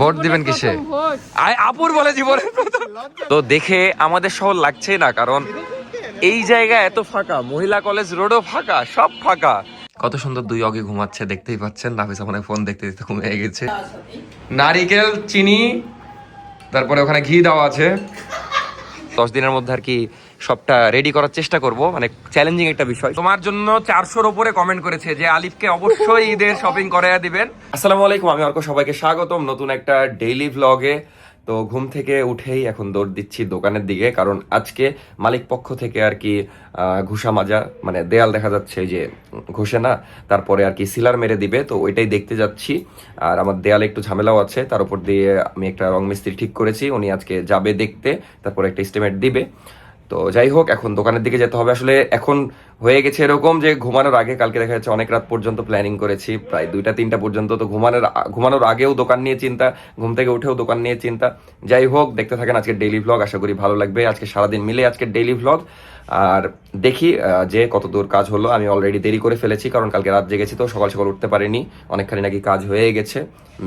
Vote দিবেন কিসে? আপুর বলে জীবনে তো দেখে আমাদের শহর লাগছে না কারণ এই জায়গা এত ফাঁকা মহিলা কলেজ রোডও ফাঁকা সব ফাঁকা। কত সুন্দর দুই অগে ঘুমাচ্ছে দেখতেই পাচ্ছেন। নাফিস আমার ফোন দেখতে দেখতে ঘুমিয়ে গেছে। নারিকেল চিনি তারপরে ওখানে ঘি দেওয়া আছে। দশ দিনের মধ্যে আর কি সবটা রেডি করার চেষ্টা করব। মানে চ্যালেঞ্জিং একটা বিষয়। তোমার জন্য চারশোর ওপরে কমেন্ট করেছে যে আলিফকে অবশ্যই ঈদের শপিং করাইয়া দিবেন। আসসালামু আলাইকুম আমি অর্ক সবাইকে স্বাগতম নতুন একটা ডেইলি ভ্লগে তো ঘুম থেকে উঠেই এখন দৌড় দিচ্ছি দোকানের দিকে কারণ আজকে মালিক পক্ষ থেকে আর কি ঘুষা মাজা মানে দেয়াল দেখা যাচ্ছে যে ঘষে না তারপরে আর কি সিলার মেরে দিবে তো ওইটাই দেখতে যাচ্ছি। আর আমার দেয়ালে একটু ঝামেলাও আছে তার উপর দিয়ে আমি একটা রং মিস্ত্রি ঠিক করেছি উনি আজকে যাবে দেখতে তারপরে একটা এস্টিমেট দিবে। তো যাই হোক, এখন দোকানের দিকে যেতে হবে। আসলে এখন হয়ে গেছে এরকম যে ঘুমানোর আগে, কালকে দেখা যাচ্ছে অনেক রাত পর্যন্ত প্ল্যানিং করেছি। প্রায় দুইটা, তিনটা পর্যন্ত তো ঘুমানোর ঘুমানোর আগেও দোকান নিয়ে চিন্তা, ঘুম থেকে উঠেও দোকান নিয়ে চিন্তা। যাই হোক, দেখতে থাকেন আজকে ডেইলি ভ্লগ আশা করি ভালো লাগবে। আজকে সারাদিন মিলে আজকে ডেইলি ভ্লগ আর দেখি যে কত দূর কাজ হলো, আমি অলরেডি দেরি করে ফেলেছি, কারণ কালকে রাত জেগেছি তো, সকাল সকাল উঠতে পারিনি। অনেকখানি নাকি কাজ হয়ে গেছে।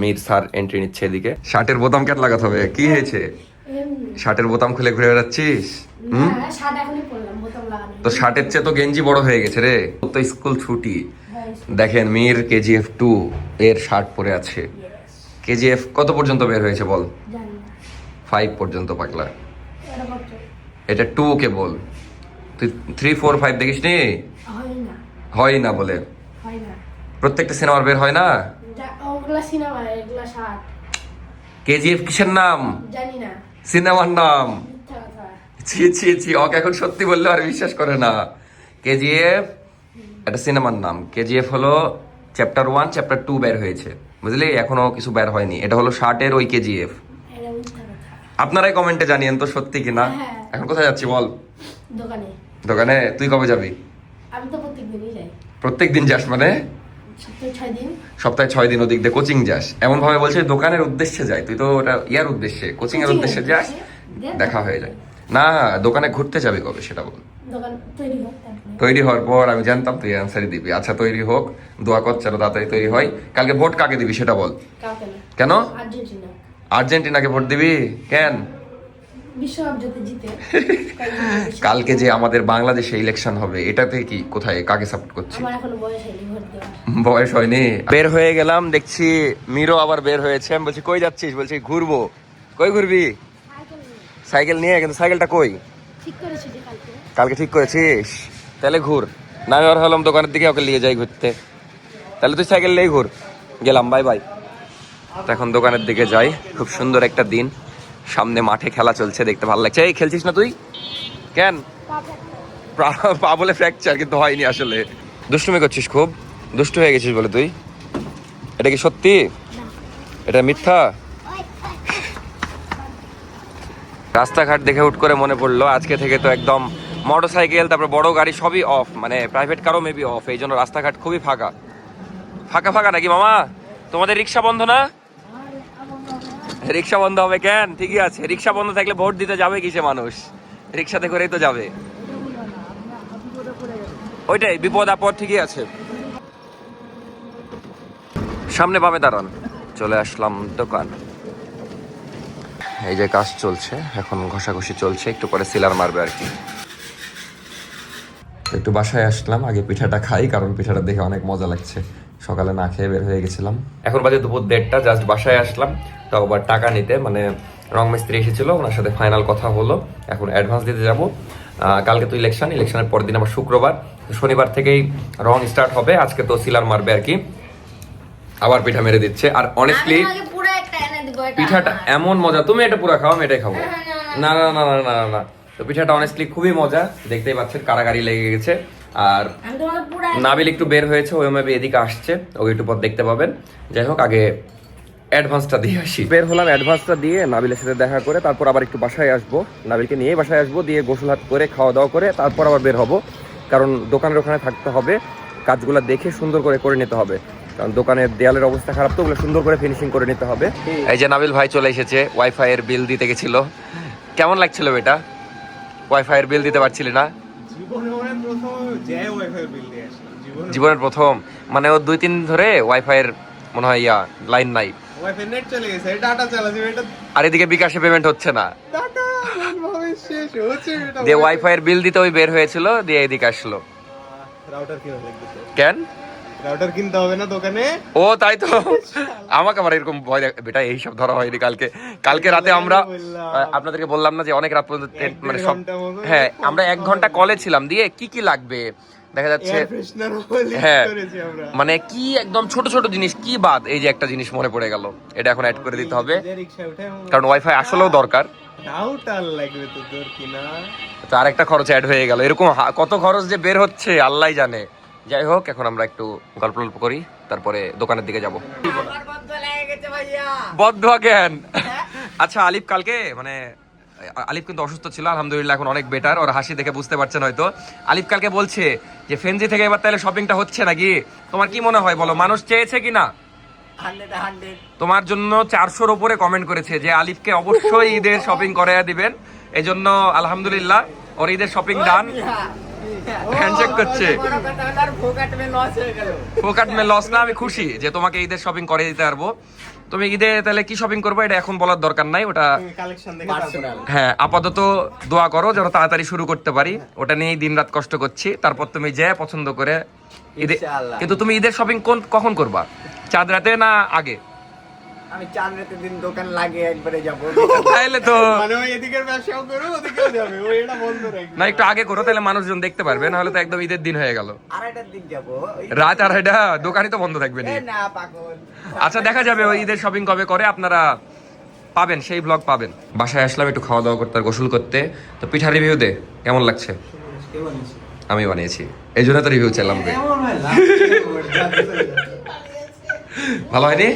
মির স্যার এন্ট্রি নিচ্ছে এদিকে। শার্টের বোতাম কেন লাগাতে হবে? কি হয়েছে? শার্টের বোতাম খুলে ঘুরে বেড়াচ্ছিস? হ্যাঁ। তো শার্টের চেয়ে তো গেঞ্জি বড় হয়ে গেছে রে। তো স্কুল ছুটি। দেখেন মির কেজিএফ টু এর শার্ট পরে আছে। কেজিএফ কত পর্যন্ত বের হয়েছে বল? ফাইভ পর্যন্ত পাগলা। এটা টু কে বল? তুই থ্রি ফোর ফাইভ দেখিস নি। হয় না, বলে। প্রত্যেকটা সিনেমার বের হয় না। কেজিএফ কিসের নাম? জানি না, সিনেমার নাম। ছি ছি ছি ওকে এখন সত্যি বললে আর বিশ্বাস করে না। কেজিএফ একটা সিনেমার নাম। কেজিএফ হলো চ্যাপ্টার ওয়ান চ্যাপ্টার টু বের হয়েছে। বুঝলি? এখনও কিছু বের হয়নি। এটা হলো শার্টের ওই কেজিএফ। আপনারাই কমেন্টে জানিয়েন তো সত্যি কিনা। হ্যাঁ। এখন কোথায় যাচ্ছি বল? দোকানে। দোকানে? তুই কবে যাবি? আমি তো প্রত্যেকদিনই যাই। প্রত্যেক দিন যাস মানে? সপ্তাহে ছয় দিন। ওদিক দিয়ে কোচিং যাস। এমন ভাবে বলছে দোকানের উদ্দেশ্যে যাই। তুই তো ওটা ইয়ার উদ্দেশ্যে। কোচিং এর উদ্দেশ্যে যাস দেখা হয়ে যায়। না দোকানে ঘুরতে যাবি কবে সেটা বল। তৈরি হওয়ার পর আমি জানতাম তুই অ্যান্সারই দিবি। আচ্ছা তৈরি হোক দোয়া কর চলো তাড়াতাড়ি তৈরি হয়। কালকে ভোট কাকে দিবি সেটা বল। কেন? আর্জেন্টিনাকে ভোট দিবি? কেন? বিশ্বকাপ যদি জিতে, কালকে যে আমাদের বাংলাদেশে ইলেকশন হবে এটাতে কি কোথায় কাকে সাপোর্ট করছি? আমার এখনও বয়স হয়নি ভোট দেওয়ার। বয়স হয়নি। বের হয়ে গেলাম দেখছি মিরো আবার বের হয়েছে। আমি বলছি কই যাচ্ছিস? বলছি ঘুরবো। কই ঘুরবি? সাইকেল নিয়ে কিন্তু সাইকেলটা কই? ঠিক করেছি কালকে। কালকে ঠিক করেছিস। তাহলে ঘুর। না আমি আর হলাম দোকানের দিকে ওকে নিয়ে যাই ঘুরতে। তাহলে তুই সাইকেল নিয়েই ঘুর। গেলাম বাই বাই। এখন দোকানের দিকে যাই। খুব সুন্দর একটা দিন। সামনে মাঠে খেলা চলছে, দেখতে ভালো লাগছে। এই, খেলছিস না তুই? কেন? পা- বলে ফ্র্যাকচার কিন্তু হয়নি আসলে। দুষ্টুমি করছিস খুব? দুষ্টু হয়ে গেছিস বলে তুই? এটা কি সত্যি? এটা মিথ্যা? রাস্তাঘাট দেখে হুট করে মনে পড়ল, আজকে থেকে তো একদম মোটর সাইকেল তারপর বড় গাড়ি সবই অফ মানে প্রাইভেট কারও মেবি অফ এই জন্য রাস্তাঘাট খুবই ফাঁকা। ফাঁকা ফাঁকা নাকি মামা? তোমাদের রিক্সা বন্ধ না? রিক্সা বন্ধ হবে কেন? ঠিকই আছে, রিক্সা বন্ধ থাকলে ভোট দিতে যাবে কিসে মানুষ? রিক্সাতে করেই তো যাবে। ওইটাই, বিপদ আপদ ঠিকই আছে। সামনে পাবে দাঁড়ান, চলে আসলাম দোকান। এই যে কাজ চলছে, এখন ঘষাঘষি চলছে, একটু পরে সিলার মারবে আর কি। একটু বাসায় আসলাম, আগে পিঠাটা খাই, কারণ পিঠাটা দেখে অনেক মজা লাগছে। সকালে না খেয়ে বের হয়ে গেছিলাম। এখন বাজে দুপুর দেড়টা জাস্ট বাসায় আসলাম। তাও আবার টাকা নিতে মানে রং মিস্ত্রি এসেছিল ওনার সাথে ফাইনাল কথা হলো। এখন অ্যাডভান্স দিতে যাব। কালকে তো ইলেকশন ইলেকশনের পরের দিন আবার শুক্রবার। শনিবার থেকেই রং স্টার্ট হবে। আজকে তো সিলার মারবে আর কি। আবার পিঠা মেরে দিচ্ছে। আর অনেস্টলি আমি আগে পুরো একটা এনে দিব এটা পিঠাটা এমন মজা। তুমি এটা পুরো খাও আমি এটাই খাব। না, না না না না না না না। তো পিঠাটা অনেস্টলি খুবই মজা। দেখতেই পাচ্ছেন কারাগারি লেগে গেছে। আর নাবিল একটু বের হয়েছে ওই মেবি এদিকে আসছে। ওকে একটু পর দেখতে পাবেন। যাই হোক আগে অ্যাডভান্সটা দিয়ে আসি। বের হলাম অ্যাডভান্সটা দিয়ে নাবিলের সাথে দেখা করে তারপর আবার একটু বাসায় আসব। নাবিলকে নিয়ে বাসায় আসব দিয়ে গোসল হাত করে খাওয়া দাওয়া করে তারপর আবার বের হব। কারণ দোকানের ওখানে থাকতে হবে কাজগুলো দেখে সুন্দর করে করে নিতে হবে। কারণ দোকানের দেয়ালের অবস্থা খারাপ তো ওগুলো সুন্দর করে ফিনিশিং করে নিতে হবে। এই যে নাবিল ভাই চলে এসেছে ওয়াইফাই এর বিল দিতে গেছিল। কেমন লাগছিল বেটা? ওয়াইফাই এর বিল দিতে পারছিলি না? জীবনের প্রথম মানে ও দুই তিন ধরে ওয়াইফাই এর মনে হয় ইয়া লাইন নাই। ওয়াইফাই নেট চলে গেছে ডাটা চালাচ্ছি এটা আর এদিকে বিকাশে পেমেন্ট হচ্ছে না। দিয়ে ওয়াইফাই এর বিল দিতে ওই বের হয়েছিল দিয়ে এদিকে আসলো। রাউটার কেন? রাউটার কিনতে হবে না দোকানে? ও তাই তো। আমাকে আবার এরকম ভয় বেটা এইসব ধরা হয়নি কালকে। কালকে রাতে আমরা আপনাদেরকে বললাম না যে অনেক রাত পর্যন্ত মানে সব হ্যাঁ আমরা এক ঘণ্টা কলে ছিলাম। দিয়ে কি কি লাগবে? দেখা যাচ্ছে হ্যাঁ। মানে কি একদম ছোট ছোট জিনিস কি বাদ? এই যে একটা জিনিস মনে পড়ে গেল। এটা এখন অ্যাড করে দিতে হবে। কারণ ওয়াইফাই আসলেও দরকার। তো তো আরেকটা খরচ অ্যাড হয়ে গেল। এরকম কত খরচ যে বের হচ্ছে আল্লাহ জানে। যাই হোক এখন আমরা একটু গল্প গল্প করি তারপরে দোকানের দিকে যাব। বদ্ধ জ্ঞান। আচ্ছা আলিফ কালকে মানে আলিফ কিন্তু অসুস্থ ছিল আলহামদুলিল্লাহ এখন অনেক বেটার ওর হাসি দেখে বুঝতে পারছেন হয়তো। আলিফ কালকে বলছে যে ফেনজি থেকে এবার তাহলে শপিংটা হচ্ছে নাকি? তোমার কি মনে হয় বলো মানুষ চেয়েছে কি না তোমার জন্য চারশোর উপরে কমেন্ট করেছে যে আলিফকে অবশ্যই ঈদের শপিং করাইয়া দিবেন। এই জন্য আলহামদুলিল্লাহ ওর ঈদের শপিং ডান হ্যান্ডশেক করছে। ফোকাট মে লস না আমি খুশি যে তোমাকে ঈদের শপিং করে দিতে পারব। তুমি ঈদে তাহলে কি শপিং করবে? এটা এখন বলার দরকার নাই ওটা কালেকশন দেখে তারপরে হ্যাঁ আপাতত দোয়া করো যেন তাড়াতাড়ি শুরু করতে পারি। ওটা নিয়েই দিন রাত কষ্ট করছি। তারপর তুমি যে পছন্দ করে ঈদে কিন্তু তুমি ঈদের শপিং কোন কখন করবা? চাঁদ রাতে না আগে? আমি চার রাতের দিন দোকান লাগিয়ে একবারে যাব। তাইলে তো মানে ওই এদিকের ব্যবসাও করো ওদিকেও যাবে ওই এটা বন্ধ রাখবে না একটু আগে করো তাহলে মানুষজন দেখতে পারবে না হলে তো একদম ঈদের দিন হয়ে গেল। আড়াইটার দিন যাব। রাত আড়াইটা দোকানই তো বন্ধ থাকবে না। পাগল। আচ্ছা দেখা যাবে ওই ঈদের শপিং কবে করে আপনারা পাবেন সেই ব্লগ পাবেন। বাসায় আসলাম একটু খাওয়া দাওয়া করতে আর গোসল করতে। তো পিঠা রিভিউ দে কেমন লাগছে? আমি বানিয়েছি। এই জন্য তো রিভিউ চাইলাম ভালো হয়নি?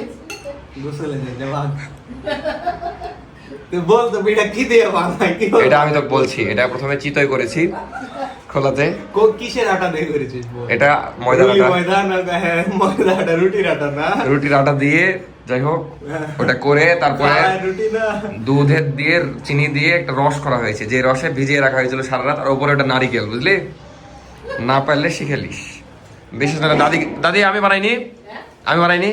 তুই বল তো বেটা কি দিয়ে বানাই কি বল? এটা আমি তো বলছি এটা প্রথমে চিতই করেছি খোলাতে। কিসের আটা দিয়ে করেছিস এটা ময়দা আটা। ময়দা হ্যাঁ ময়দা আটা রুটির আটা না? রুটির আটা দিয়ে যাই হোক ওটা করে তারপরে হ্যাঁ, দুধের দিয়ে চিনি দিয়ে একটা রস করা হয়েছে যে রসে ভিজিয়ে রাখা হয়েছিল সারা রাত আর উপরে ওটা নারিকেল বুঝলি? না পারলে শিখেলিস বিশেষ করে দাদি দাদি আমি বানাইনি? আমি বানাইনি?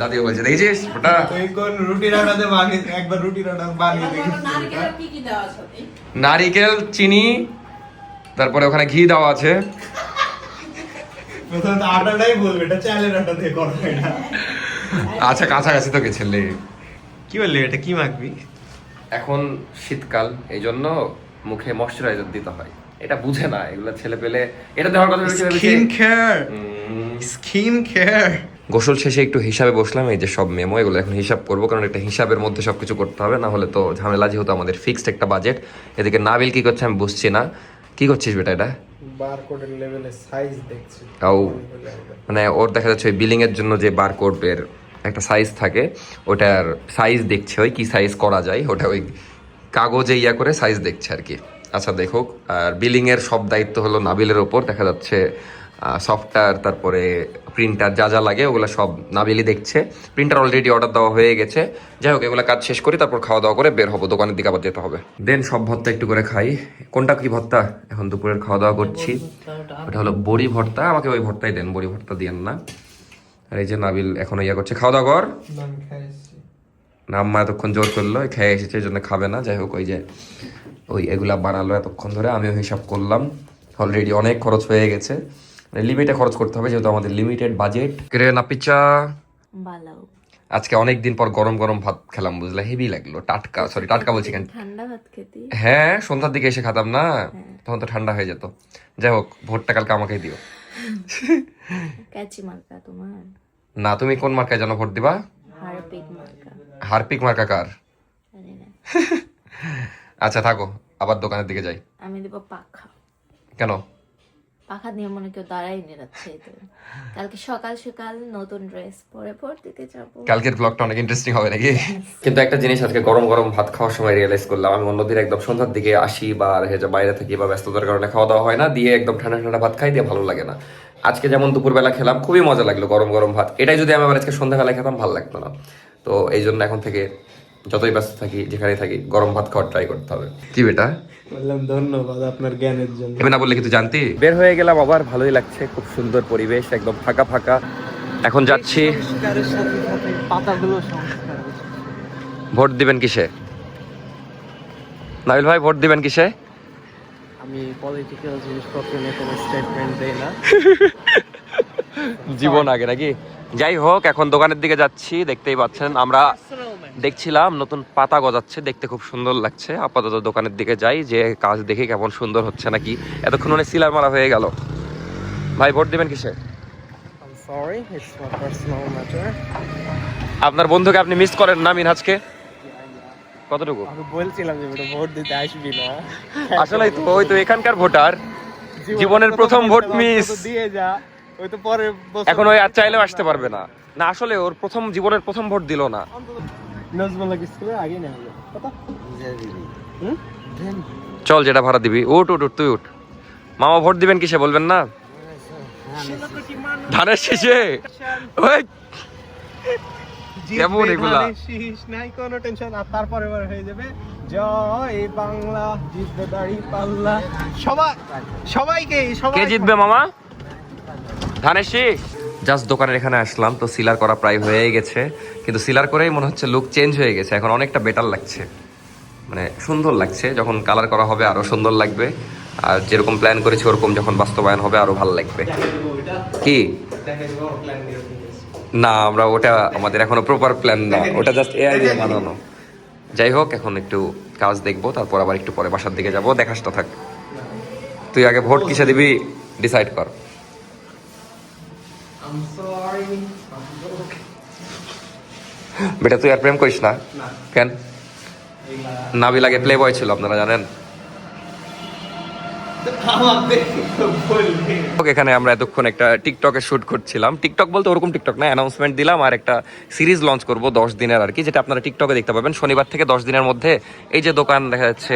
দাদিও বলছে দেখেছিস ওটা তুই কোন রুটির আটা দিয়ে বানিয়ে একবার বানিয়ে দেখিস নারিকেল চিনি তারপরে ওখানে ঘি দেওয়া আছে। আটাটাই বলবে এটা চালের আটা দিয়ে করবে না। আচ্ছা কাছাকাছি তো গেছিলে কি বললি এটা কি মাখবি? এখন শীতকাল এই জন্য মুখে ময়শ্চারাইজার দিতে হয়। এটা বুঝে না এগুলো ছেলে পেলে এটা দেওয়ার কথা স্কিন কেয়ার স্কিন কেয়ার গোসল শেষে একটু হিসাবে বসলাম এই যে সব মেমো এগুলো এখন হিসাব করব কারণ একটা হিসাবের মধ্যে সব কিছু করতে হবে না হলে তো ঝামেলা যেহেতু আমাদের ফিক্সড একটা বাজেট এদিকে নাবিল কি করছে আমি বুঝছি না। কি করছিস বেটা এটা? বারকোডের লেভেলে সাইজ দেখছি। ও মানে ওর দেখা যাচ্ছে ওই বিলিং এর জন্য যে বারকোডের একটা সাইজ থাকে ওটার সাইজ দেখছে ওই কি সাইজ করা যায় ওটা ওই কাগজে ইয়া করে সাইজ দেখছে আর কি। আচ্ছা দেখুক আর বিলিং এর সব দায়িত্ব হলো নাবিলের ওপর দেখা যাচ্ছে সফটওয়্যার তারপরে প্রিন্টার যা যা লাগে ওগুলো সব নাবিলই দেখছে। প্রিন্টার অলরেডি অর্ডার দেওয়া হয়ে গেছে। যাই হোক এগুলো কাজ শেষ করি তারপর খাওয়া দাওয়া করে বের হব দোকানের দিকে আবার যেতে হবে। দেন সব ভর্তা একটু করে খাই। কোনটা কি ভর্তা? এখন দুপুরের খাওয়া দাওয়া করছি। ওটা হলো বড়ি ভর্তা। আমাকে ওই ভর্তাই দেন বড়ি ভর্তা দিয়েন না। আর এই যে নাবিল এখন ইয়া করছে। খাওয়া দাওয়া কর। না আম্মা এতক্ষণ জোর করল খেয়ে এসেছে এই জন্য খাবে না। যাই হোক ওই যে ওই এগুলা বানালো এতক্ষণ ধরে আমিও হিসাব করলাম। অলরেডি অনেক খরচ হয়ে গেছে। লিমিটে খরচ করতে হবে যেহেতু আমাদের লিমিটেড বাজেট নাপিচা? বালাও। আজকে অনেক দিন পর গরম গরম ভাত খেলাম বুঝলে? হেভি লাগল টাটকা সরি টাটকা বলছি কেন? ঠান্ডা ভাত খেতে? হ্যাঁ সন্ধ্যার দিকে এসে খাতাম না তখন তো ঠান্ডা হয়ে যেত। যাই হোক ভোটটা কালকে আমাকেই দিও। মার্কা তোমার? না তুমি কোন মার্কায় যেন ভোট দিবা? হারপিক মার্কা। হারপিক মার্কা কার? আচ্ছা থাকো আবার দোকানের দিকে যাই। আমি দেবো পাখা। কেন? পাখা নিয়ে মনে কেউ দাঁড়াই নিরাচ্ছে তো কালকে সকাল সকাল নতুন ড্রেস পরে পর দিতে যাব। কালকের ব্লগটা অনেক ইন্টারেস্টিং হবে নাকি? কিন্তু একটা জিনিস আজকে গরম গরম ভাত খাওয়ার সময় রিয়েলাইজ করলাম আমি অন্যদিন একদম সন্ধ্যার দিকে আসি বা যা বাইরে থাকি বা ব্যস্ততার কারণে খাওয়া দাওয়া হয় না দিয়ে একদম ঠান্ডা ঠান্ডা ভাত খাই দিয়ে ভালো লাগে না। আজকে যেমন দুপুরবেলা খেলাম খুবই মজা লাগল গরম গরম ভাত। এটাই যদি আমি আবার আজকে সন্ধ্যাবেলায় খেতাম ভালো লাগতো না। তো এই জন্য এখন থেকে যতই ব্যস্ত থাকি যেখানে থাকি গরম ভাত খাওয়ার ট্রাই করতে হবে। কি বেটা? বললাম ধন্যবাদ আপনার জ্ঞানের জন্য। না বললে কিন্তু জানতি? বের হয়ে গেলাম আবার ভালোই লাগছে খুব সুন্দর পরিবেশ একদম ফাঁকা ফাঁকা। এখন যাচ্ছি। পাতাগুলো ভোট দিবেন কিসে? নাবিল ভাই ভোট দিবেন কিসে? আমি পলিটিক্যাল জিনিসপত্র নিয়ে কোনো স্টেটমেন্ট দেই না। জীবন আগে নাকি? যাই হোক এখন দোকানের দিকে যাচ্ছি দেখতেই পাচ্ছেন আমরা দেখছিলাম নতুন পাতা গজাচ্ছে দেখতে খুব সুন্দর লাগছে। আপাতত দোকানের দিকে যাই যে কাজ দেখে কেমন সুন্দর হচ্ছে নাকি। এতক্ষণ মানে সিলার মারা হয়ে গেল। ভাই ভোট দিবেন কিসে. আপনার বন্ধুকে আপনি মিস করেন না মিনহাজকে কতটুকু? বলছিলাম যে ভোট দিতে আসবি না। আসলে তো ওই তো এখানকার ভোটার। জীবনের প্রথম ভোট miss। দিয়ে যা ওই তো পরে এখন ওই আর চাইলেও আসতে পারবে না। না আসলে ওর প্রথম জীবনের প্রথম ভোট দিল না। নজমুল্লাহ স্কুলে? আগে না হলো। কত? চল যেটা ভাড়া দিবি। উঠ উঠ উঠ তুই উঠ। মামা ভোট দিবেন কিসে বলবেন না? ধানের শেষে। ওই! কেমন এগুলা? শীষ নাই কোনো টেনশন আর তারপরে এবার হয়ে যাবে জয় বাংলা জিতবে দাড়ি পাল্লা। সবাই সবাইকে সবাই কে জিতবে মামা? ধানের শীষ। জাস্ট দোকানের এখানে আসলাম, তো সিলার করা প্রায় হয়ে গেছে। কিন্তু সিলার করেই মনে হচ্ছে লুক চেঞ্জ হয়ে গেছে। এখন অনেকটা বেটার লাগছে। মানে সুন্দর লাগছে। যখন কালার করা হবে আরও সুন্দর লাগবে। আর যেরকম প্ল্যান করেছি ওরকম যখন বাস্তবায়ন হবে আরও ভালো লাগবে। কি? না, আমরা ওটা আমাদের এখনও প্রপার প্ল্যান না। ওটা জাস্ট এআই দিয়ে বানানো। যাই হোক, এখন একটু কাজ দেখব, তারপর আবার একটু পরে বাসার দিকে যাব। দেখাসটা থাক। তুই আগে ভোট কিসে দিবি? ডিসাইড কর। বেটা তুই আর প্রেম করিস না? কেন? নাবি লাগে প্লে বয় ছিল আপনারা জানেন? এখানে আমরা এতক্ষণ একটা টিকটকে শুট করছিলাম। টিকটক বলতে ওরকম টিকটক না অ্যানাউন্সমেন্ট দিলাম আর একটা সিরিজ লঞ্চ করব দশ দিনের আর কি যেটা আপনারা টিকটকে দেখতে পাবেন। শনিবার থেকে দশ দিনের মধ্যে এই যে দোকান দেখা যাচ্ছে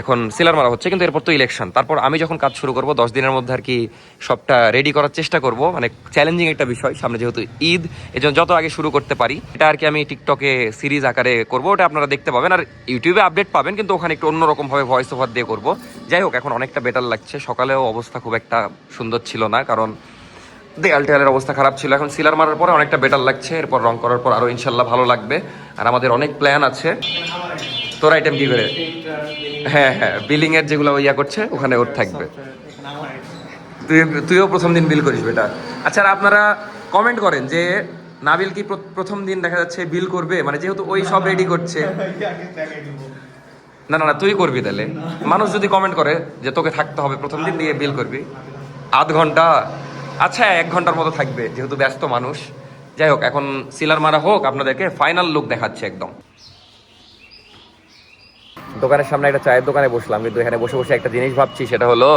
এখন সিলার মারা হচ্ছে, কিন্তু এরপর তো ইলেকশন তারপর আমি যখন কাজ শুরু করব, দশ দিনের মধ্যে আর কি সবটা রেডি করার চেষ্টা করব মানে চ্যালেঞ্জিং একটা বিষয়, সামনে যেহেতু ঈদ এই জন্য যত আগে শুরু করতে পারি, এটা আর কি আমি টিকটকে সিরিজ আকারে করব, ওটা আপনারা দেখতে পাবেন। আর ইউটিউবে আপডেট পাবেন, কিন্তু ওখানে একটু অন্যরকম ভাবে ভয়েস ওভার দিয়ে করব। যাই হোক, এখন অনেকটা বেটার লাগছে। সকালেও অবস্থা খুব একটা সুন্দর ছিল না, কারণ দেয়াল টেয়ালের অবস্থা খারাপ ছিল। এখন সিলার মারার পরে অনেকটা বেটার লাগছে, এরপর রং করার পর আরও ইনশাল্লাহ ভালো লাগবে। আর আমাদের অনেক প্ল্যান আছে। তোর আইটেম কি করে? হ্যাঁ হ্যাঁ বিলিং এর যেগুলো ইয়া করছে, ওখানে ওর থাকবে। তুই, তুইও প্রথম দিন বিল করিস বেটা। আচ্ছা আপনারা কমেন্ট করেন যে নাবিল কি প্রথম দিন দেখা যাচ্ছে বিল করবে? মানে যেহেতু ওই সব রেডি করছে। না না না, তুই করবি তাহলে। মানুষ যদি কমেন্ট করে যে তোকে থাকতে হবে, প্রথম দিন দিয়ে বিল করবি। আধ ঘণ্টা। আচ্ছা এক ঘণ্টার মতো থাকবে, যেহেতু ব্যস্ত মানুষ। যাই হোক, এখন সিলার মারা হোক, আপনাদেরকে ফাইনাল লুক দেখাচ্ছে একদম। দোকানের সামনে একটা চায়ের দোকানে বসলাম, কিন্তু এখানে বসে বসে একটা জিনিস ভাবছি, সেটা হলো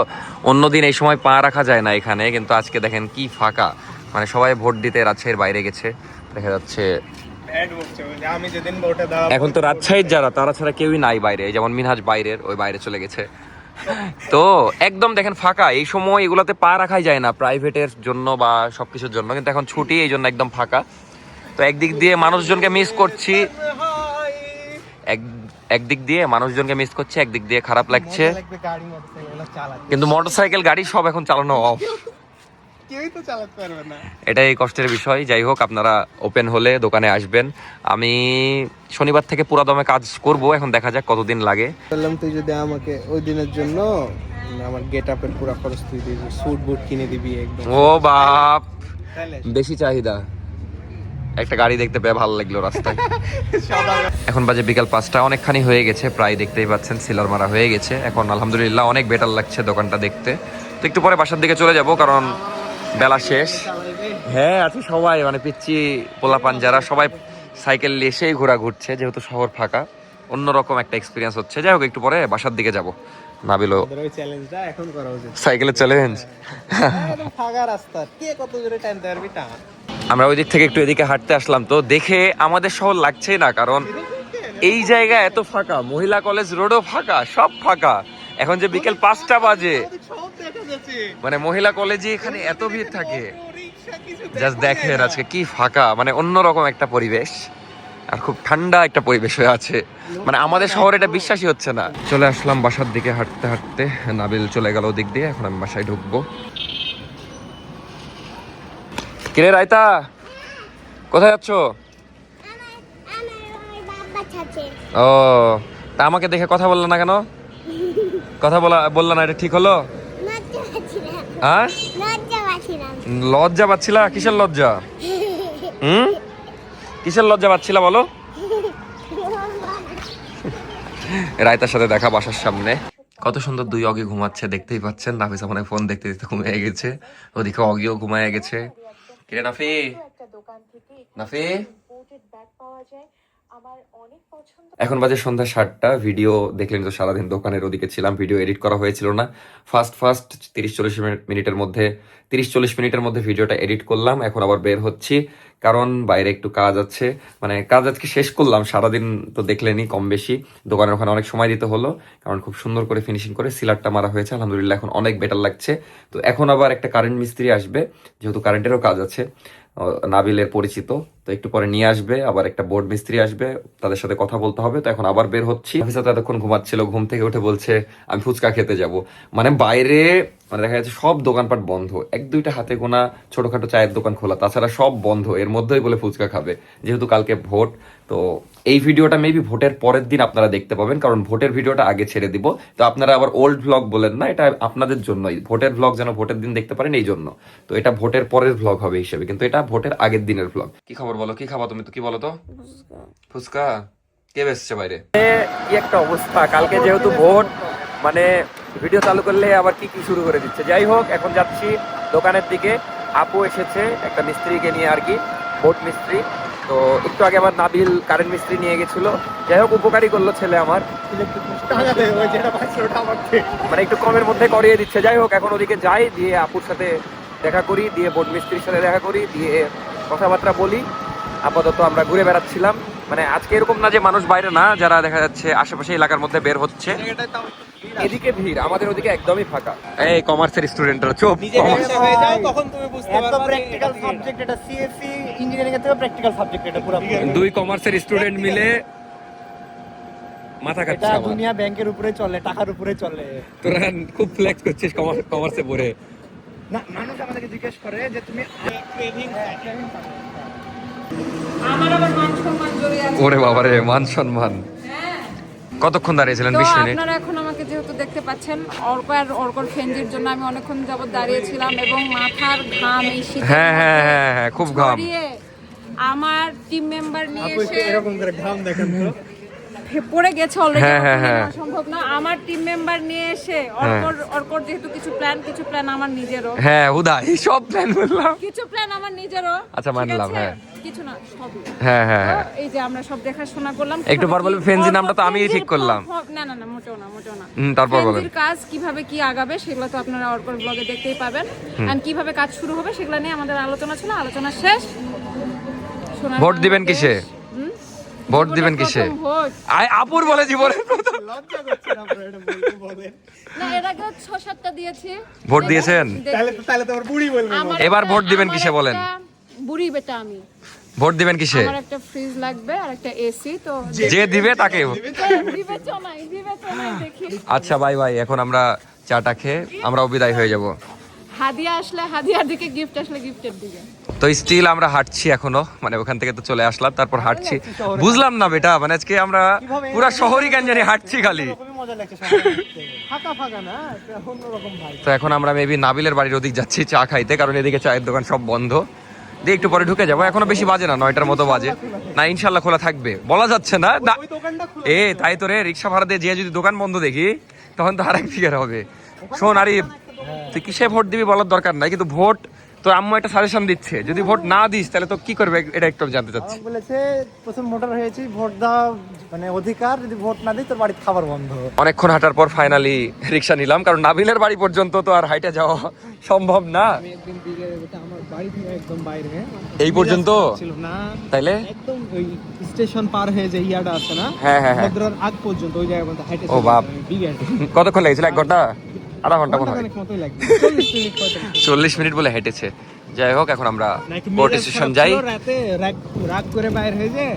অন্যদিন এই সময় পা রাখা যায় না এখানে, কিন্তু আজকে দেখেন কি ফাঁকা। মানে সবাই ভোট দিতে রাজশাহীর বাইরে গেছে, দেখা যাচ্ছে এখন তো রাজশাহীর যারা, তারা ছাড়া কেউই নাই বাইরে যেমন মিনহাজ বাইরের, ওই বাইরে চলে গেছে। তো একদম দেখেন ফাঁকা, এই সময় এগুলাতে পা রাখাই যায় না, প্রাইভেটের জন্য বা সবকিছুর জন্য, কিন্তু এখন ছুটি, এই জন্য একদম ফাঁকা। তো একদিক দিয়ে মানুষজনকে মিস করছি এক একদিক দিয়ে মানুষজনকে মিস করছে একদিক দিয়ে খারাপ লাগছে। কিন্তু মোটরসাইকেল গাড়ি সব এখন চালানো অফ কেউই তো চালাতে পারবে না। এটাই কষ্টের বিষয়। যাই হোক আপনারা ওপেন হলে দোকানে আসবেন। আমি শনিবার থেকে পুরা দমে কাজ করব এখন দেখা যাক কতদিন লাগে। বললাম তুই যদি আমাকে ওই দিনের জন্য আমার গেট আপের পুরো খরচ তুই দিবি স্যুট বুট কিনে দিবি একদম। ও বাপ! বেশি চাহিদা। একটা গাড়ি দেখতে পেয়ে ভালো লাগল রাস্তায়। এখন বাজে বিকাল পাঁচটা অনেকখানি হয়ে গেছে প্রায় দেখতেই পাচ্ছেন সিলার মারা হয়ে গেছে। এখন আলহামদুলিল্লাহ অনেক বেটার লাগছে দোকানটা দেখতে। তো একটু পরে বাসার দিকে চলে যাব কারণ বেলা শেষ। হ্যাঁ আছে সবাই মানে পিচ্ছি পোলাপান যারা সবাই সাইকেল নিয়ে এসেই ঘোরা ঘুরছে যেহেতু শহর ফাঁকা। অন্যরকম একটা এক্সপিরিয়েন্স হচ্ছে। যাই হোক একটু পরে বাসার দিকে যাব। নাবিলো সাইকেলের চ্যালেঞ্জ ফাঁকা রাস্তা। কে কত জোরে পারবি টান আমরা ওই দিক থেকে একটু এদিকে হাঁটতে আসলাম তো দেখে আমাদের শহর লাগছেই না, কারণ এই জায়গা এত ফাঁকা, মহিলা কলেজ রোডও ফাঁকা, সব ফাঁকা। এখন যে বিকেল পাঁচটা বাজে মানে মহিলা কলেজে এখানে এত ভিড় থাকে। জাস্ট দেখেন আজকে কি ফাঁকা মানে অন্যরকম একটা পরিবেশ, আর খুব ঠান্ডা একটা পরিবেশ হয়ে আছে। মানে আমাদের শহরে এটা বিশ্বাসই হচ্ছে না। চলে আসলাম বাসার দিকে হাঁটতে হাঁটতে, নাবিল চলে গেল ওদিক দিয়ে, এখন আমি বাসায় ঢুকবো। কিরে রায়তা? কোথায় যাচ্ছ? ও, তা আমাকে দেখে কথা বলল না কেন? কথা বলা, বলল না, এটা ঠিক হলো? হ্যাঁ? লজ্জা পাচ্ছিলা? কিসের লজ্জা? হুম? কিসের লজ্জা পাচ্ছিলা বলো? রায়তার সাথে দেখা বাসার সামনে। কত সুন্দর দুই অগে ঘুমাচ্ছে, দেখতেই পাচ্ছেন। নাফিস আমার ফোন দেখতে দেখতে ঘুমিয়ে গেছে। ওদিকে অগিও ঘুমায় গেছে। কিরে নাফি? নাফি? এখন বাজে সন্ধ্যা সাতটা, ভিডিও দেখলেন তো সারাদিন দোকানের ওদিকে ছিলাম, ভিডিও এডিট করা হয়েছিল না। ফার্স্ট ফার্স্ট তিরিশ চল্লিশ মিনিটের মধ্যে, তিরিশ চল্লিশ মিনিটের মধ্যে ভিডিওটা এডিট করলাম, এখন আবার বের হচ্ছি। কারণ বাইরে একটু কাজ আছে মানে কাজ আজকে শেষ করলাম, সারাদিন তো দেখলেনি কম বেশি। দোকানের ওখানে অনেক সময় দিতে হলো, কারণ খুব সুন্দর করে ফিনিশিং করে সিলারটা মারা হয়েছে, আলহামদুলিল্লাহ এখন অনেক বেটার লাগছে। তো এখন আবার একটা কারেন্ট মিস্ত্রি আসবে, যেহেতু কারেন্টেরও কাজ আছে। নাবিলের পরিচিত। তো একটু পরে নিয়ে আসবে, আবার একটা বোর্ড মিস্ত্রি আসবে, তাদের সাথে কথা বলতে হবে। তো এখন আবার বের হচ্ছি। অফিসার তো এতক্ষণ ঘুমাচ্ছিল, ঘুম থেকে উঠে বলছে, আমি ফুচকা খেতে যাব। মানে বাইরে মানে দেখা যাচ্ছে সব দোকানপাট বন্ধ। এক দুইটা হাতে গোনা ছোটখাটো চায়ের দোকান খোলা, তাছাড়া সব বন্ধ। এর মধ্যেই বলে ফুচকা খাবে। যেহেতু কালকে ভোট, তো এই ভিডিওটা মেবি ভোটের পরের দিন আপনারা দেখতে পাবেন কারণ ভোটের ভিডিওটা আগে ছেড়ে দিব। তো আপনারা আবার ওল্ড ভ্লগ বলেন না এটা আপনাদের জন্যই ভোটের ভ্লগ যেন ভোটের দিন দেখতে পারেন এই জন্য। তো এটা ভোটের পরের ভ্লগ হবে হিসেবে কিন্তু এটা ভোটের আগের দিনের ভ্লগ কি খবর বলো কি খাবা তুমি তো কি বলো তো? ফুচকা। কে বেসছে বাইরে? কি একটা অবস্থা কালকে যেহেতু ভোট মানে ভিডিও চালু করলে আবার কি কি শুরু করে দিচ্ছে? যাই হোক এখন যাচ্ছি দোকানের দিকে। আপু এসেছে একটা মিস্ত্রিকে নিয়ে আর কি ভোট মিস্ত্রি। তো একটু আগে আমার নাবিল কারেন্ট মিস্ত্রি নিয়ে গেছিল। যাই হোক উপকারী করল ছেলে আমার। মানে একটু কমের মধ্যে করিয়ে দিচ্ছে। যাই হোক এখন ওদিকে যাই দিয়ে আপুর সাথে দেখা করি দিয়ে বোর্ড মিস্ত্রির সাথে দেখা করি দিয়ে কথাবার্তা বলি। আপাতত আমরা ঘুরে বেড়াচ্ছিলাম। মানে আজকে এরকম না যে মানুষ বাইরে না যারা দেখা যাচ্ছে আশেপাশে এলাকার মধ্যে বের হচ্ছে। এদিকে ভিড় আমাদের ওদিকে একদমই ফাঁকা। এই কমার্সের স্টুডেন্টরা চুপ নিজে হয়ে যাও তখন তুমি বুঝতে পারবে প্র্যাকটিক্যাল সাবজেক্ট এটা সিএসসি ইঞ্জিনিয়ারিং এর থেকে প্র্যাকটিক্যাল সাবজেক্ট এটা পুরো দুই কমার্সের স্টুডেন্ট মিলে মাথা কাটছে এটা দুনিয়া ব্যাংকের উপরে চলে টাকার উপরে চলে। তোরা খুব ফ্লেক্স করছিস কমার্স কমার্সে পড়ে। না মানুষ আমাদেরকে জিজ্ঞেস করে যে তুমি আমার আবার মান সম্মান জড়িয়ে আছে। ওরে বাবারে মান সম্মান। কতক্ষণ দাঁড়িয়েছিলেন বিশ মিনিট আপনারা এখন আমাকে যেহেতু দেখতে পাচ্ছেন অর্ক আর অর্কর ফেঞ্জির জন্য আমি অনেকক্ষণ যাবত দাঁড়িয়েছিলাম এবং মাথার ঘাম এই শীত হ্যাঁ হ্যাঁ হ্যাঁ হ্যাঁ খুব ঘাম। আমার টিম মেম্বার নিয়ে এসে এরকম করে ঘাম দেখেন তো। পড়ে গেছে অলরেডি হ্যাঁ, হ্যাঁ, হ্যাঁ। সম্ভব না। আমার টিম মেম্বার নিয়ে এসে অর্কর অর্কর যেহেতু কিছু প্ল্যান কিছু প্ল্যান আমার নিজেরও। হ্যাঁ উদয় সব প্ল্যান বললাম। কিছু প্ল্যান আমার নিজেরও। আচ্ছা, মানলাম, হ্যাঁ। কিছু না সবই। হ্যাঁ হ্যাঁ হ্যাঁ। এই যে আমরা সব দেখাশোনা করলাম একটু পর বলবেন ফেন্সি নামটা তো আমিই ঠিক করলাম। না না না মোটেও না মোটেও না। তারপর বলেন। কাজ কীভাবে কি আগাবে সেগুলো তো আপনারা অর্কর ব্লগে দেখতেই পাবেন। এন্ড কীভাবে কাজ শুরু হবে সেগুলো নিয়ে আমাদের আলোচনা ছিল আলোচনা শেষ। ভোট দিবেন কিসে? ভোট দিবেন কিসে? আপুর বলে জীবনের প্রথম। লজ্জা করছে না আপনারা এটা বলতে বলেন না এর আগে ছ সাতটা দিয়েছি ভোট দিয়েছেন? এবার ভোট দিবেন কিসে বলেন? বুড়ি বেটা আমি। ভোট দিবেন কিসে? আমার একটা ফ্রিজ লাগবে আর একটা এসি তো যে দিবে তাকে দেখি। আচ্ছা বাই বাই এখন আমরা চাটা খেয়ে আমরাও বিদায় হয়ে যাব। হাদিয়া আসলে হাদিয়ার দিকে গিফট আসলে গিফটের দিকে। তো স্টিল আমরা হাঁটছি এখনও মানে ওখান থেকে তো চলে আসলাম তারপর হাঁটছি। বুঝলাম না বেটা মানে আজকে আমরা পুরা শহরই কেন জানি হাঁটছি খালি। তো এখন আমরা মেবি নাবিলের বাড়ির ওদিক যাচ্ছি চা খাইতে কারণ এদিকে চায়ের দোকান সব বন্ধ। দিয়ে একটু পরে ঢুকে যাব এখনও বেশি বাজে না নয়টার মতো বাজে। না ইনশাল্লাহ খোলা থাকবে। বলা যাচ্ছে না না। ওই দোকানটা খুলে এ তাই তো রে রিক্সা ভাড়া দিয়ে যে যদি দোকান বন্ধ দেখি তখন তো আরেক ফিগার হবে। শোন আরিফ। তুই কিসে ভোট দিবি বলার দরকার নাই কিন্তু ভোট তো আম্মু একটা সাজেশন দিচ্ছে। যদি ভোট না দিস তাহলে তো কি করবে? এটা একটু জানতে চাচ্ছি। বলেছে প্রথম ভোটার হয়েছি ভোট দাও মানে অধিকার যদি ভোট না দিই তোর বাড়িতে খাবার বন্ধ। অনেকক্ষণ হাঁটার পর ফাইনালি রিক্সা নিলাম কারণ নাবিলের বাড়ি পর্যন্ত তো আর হাইটে যাওয়া সম্ভব না। আমি একদিন দিকে ওটা আমার বাড়ি থেকে একদম বাইরে। এই পর্যন্ত? ছিল না। তাইলে? একদম ওই স্টেশন পার হয়ে যে ইয়াটা আছে না হ্যাঁ, হ্যাঁ, হ্যাঁ। আগ পর্যন্ত ওই জায়গা পর্যন্ত হাইটে ও বাপ। কতক্ষণ লেগেছিল? এক ঘণ্টা? আধা ঘণ্টা মনে হয় ঘন্টাখানেক মতোই লাগবে। চল্লিশ মিনিট বলে হেঁটেছে। যাই হোক এখন আমরা স্টেশন যাই। রাতে রাগ রাগ করে বাইর হয়ে যে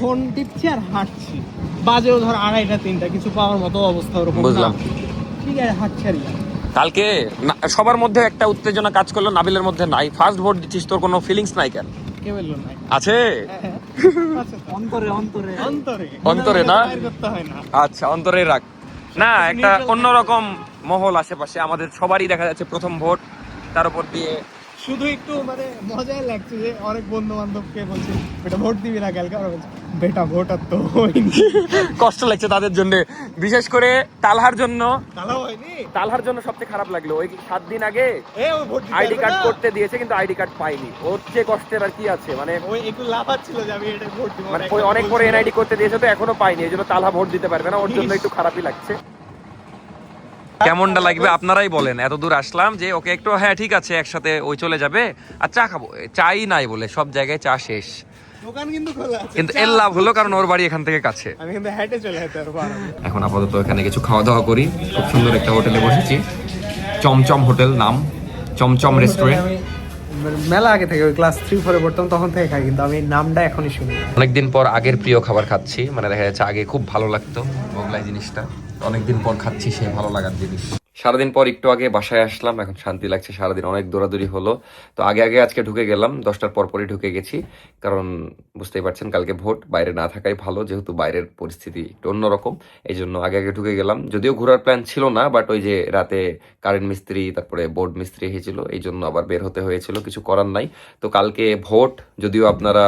ফোন টিপছি আর হাঁটছি। বাজেও ধর আড়াইটা তিনটা কিছু পাওয়ার মতো অবস্থা ওরকম বুঝলাম। ঠিক আছে হাঁটছি আর কালকে না- সবার মধ্যে একটা উত্তেজনা কাজ করল নাবিলের মধ্যে নাই। ফার্স্ট ভোট দিচ্ছিস তোর কোনো ফিলিংস নাই কেন? আছে? অন্তরে অন্তরে। না? আচ্ছা অন্তরে রাখ। না একটা অন্যরকম মহল আশেপাশে আমাদের সবারই দেখা যাচ্ছে প্রথম ভোট। তার উপর দিয়ে শুধু একটু মানে মজাই লাগছে যে অনেক বন্ধু বান্ধবকে বলছে বেটা ভোট দিবি না কালকে ওরা বলছে বেটা ভোট আর তো হয়নি। কষ্ট লাগছে তাদের জন্য। বিশেষ করে তালহার জন্য। তাহলে হয়নি? তালহার জন্য সবচেয়ে খারাপ লাগল। ওই সাত দিন আগে ভোট আইডি কার্ড করতে দিয়েছে কিন্তু আইডি কার্ড পাইনি ওর চেয়ে কষ্টের আর কি আছে? মানে ওই একটু লাফাচ্ছিল যে আমি এটা ভোট দিব মানে ওই অনেক পরে এনআইডি করতে দিয়েছে তো এখনও পাইনি এই জন্য তালহা ভোট দিতে পারবে না। ওর জন্য একটু খারাপই লাগছে। কেমনটা লাগবে আপনারাই বলেন। এত দূর আসলাম যে ওকে একটু হ্যাঁ ঠিক আছে একসাথে ওই চলে যাবে। আর চা খাব। চাই নাই বলে সব জায়গায় চা শেষ। দোকান কিন্তু খোলা আছে। কিন্তু এর লাভ হলো কারণ ওর বাড়ি এখান থেকে কাছে। আমি কিন্তু হেঁটে চলে যেতে এখন আপাতত এখানে কিছু খাওয়া দাওয়া করি। খুব সুন্দর একটা হোটেলে বসেছি। চমচম হোটেল নাম। চমচম রেস্টুরেন্ট। মেলা আগে থেকে, ওই ক্লাস থ্রি ফোরে পড়তাম, তখন থেকে খাই, কিন্তু আমি নামটা এখনই শুনি অনেকদিন পর আগের প্রিয় খাবার খাচ্ছি মানে দেখা যাচ্ছে আগে খুব ভালো লাগতো মোগলাই জিনিসটা, অনেকদিন পর খাচ্ছি সেই ভালো লাগার জিনিস। সারাদিন পর একটু আগে বাসায় আসলাম, এখন শান্তি লাগছে, সারাদিন অনেক দৌড়াদৌড়ি হলো। তো আগে আগে আজকে ঢুকে গেলাম, দশটার পর পরই ঢুকে গেছি, কারণ বুঝতেই পারছেন কালকে ভোট, বাইরে না থাকাই ভালো, যেহেতু বাইরের পরিস্থিতি একটু অন্যরকম এই জন্য আগে আগে ঢুকে গেলাম। যদিও ঘোরার প্ল্যান ছিল না বাট ওই যে রাতে কারেন্ট মিস্ত্রি, তারপরে বোর্ড মিস্ত্রি হয়েছিল এই জন্য আবার বের হতে হয়েছিল, কিছু করার নাই। তো কালকে ভোট, যদিও আপনারা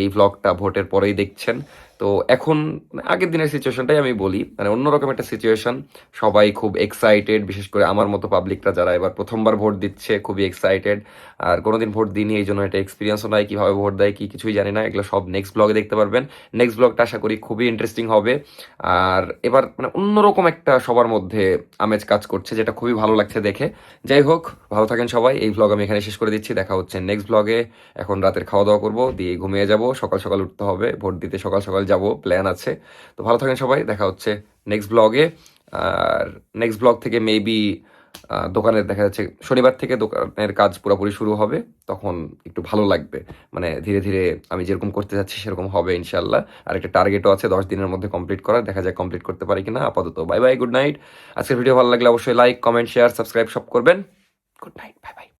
এই ব্লগটা ভোটের পরেই দেখছেন তো এখন মানে আগের দিনের সিচুয়েশনটাই আমি বলি মানে অন্যরকম একটা সিচুয়েশন সবাই খুব এক্সাইটেড বিশেষ করে আমার মতো পাবলিকরা যারা এবার প্রথমবার ভোট দিচ্ছে, খুবই এক্সাইটেড আর কোনোদিন ভোট দিইনি, এই জন্য এটা এক্সপিরিয়েন্সও নাই, কীভাবে ভোট দেয়, কি কিছুই জানি না, এগুলো সব নেক্সট ব্লগে দেখতে পারবেন। নেক্সট ব্লগটা আশা করি খুবই ইন্টারেস্টিং হবে। আর এবার মানে অন্যরকম একটা সবার মধ্যে আমেজ কাজ করছে, যেটা খুবই ভালো লাগছে দেখে। যাই হোক, ভালো থাকেন সবাই, এই ব্লগ আমি এখানে শেষ করে দিচ্ছি, দেখা হচ্ছে নেক্সট ব্লগে এখন রাতের খাওয়া দাওয়া করব, দিয়ে ঘুমিয়ে যাব, সকাল সকাল উঠতে হবে, ভোট দিতে সকাল সকাল যাব প্ল্যান আছে। তো ভালো থাকেন সবাই, দেখা হচ্ছে নেক্সট ব্লগে আর নেক্সট ব্লগ থেকে মেবি দোকানের দেখা যাচ্ছে শনিবার থেকে দোকানের কাজ পুরোপুরি শুরু হবে, তখন একটু ভালো লাগবে। মানে ধীরে ধীরে আমি যেরকম করতে যাচ্ছি সেরকম হবে ইনশাল্লাহ আর একটা টার্গেটও আছে, দশ দিনের মধ্যে কমপ্লিট করার, দেখা যায় কমপ্লিট করতে পারি কিনা। আপাতত বাই বাই গুড নাইট আজকের ভিডিও ভালো লাগলে অবশ্যই লাইক কমেন্ট শেয়ার সাবস্ক্রাইব সব করবেন। Good night bye bye